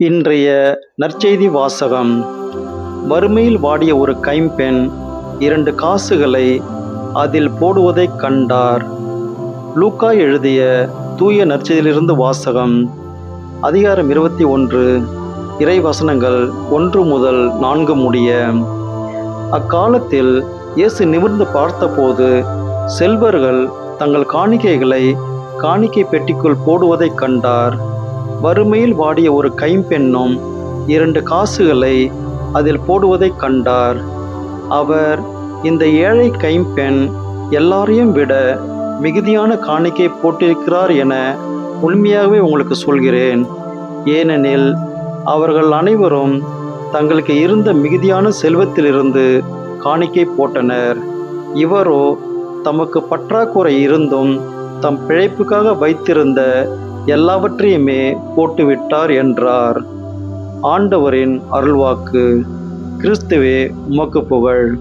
இன்றைய நற்செய்தி வாசகம். வறுமையில் வாடிய ஒரு கைம்பெண் இரண்டு காசுகளை அதில் போடுவதைக் கண்டார். லூக்கா எழுதிய தூய நற்செய்தியிலிருந்து வாசகம் அதிகாரம் இருபத்தி ஒன்று இறை வசனங்கள் ஒன்று முதல் நான்கு முடிய. அக்காலத்தில் இயேசு நிமிர்ந்து பார்த்தபோது செல்வர்கள் தங்கள் காணிக்கைகளை காணிக்கை பெட்டிக்குள் போடுவதைக் கண்டார். வறுமையில் வாடிய ஒரு கைம்பெண்ணும் இரண்டு காசுகளை அதில் போடுவதைக் கண்டார். அவர் இந்த ஏழை கைம்பெண் எல்லாரையும் விட மிகுதியான காணிக்கை போட்டிருக்கிறார் என உண்மையாகவே உங்களுக்கு சொல்கிறேன். ஏனெனில் அவர்கள் அனைவரும் தங்களுக்கு இருந்த மிகுதியான செல்வத்திலிருந்து காணிக்கை போட்டனர். இவரோ தமக்கு பற்றாக்குறை இருந்தும் தம் பிழைப்புக்காக வைத்திருந்த எல்லாவற்றையுமே போட்டுவிட்டார் என்றார். ஆண்டவரின் அருள்வாக்கு கிறிஸ்துவே உமக்கு புகழ்.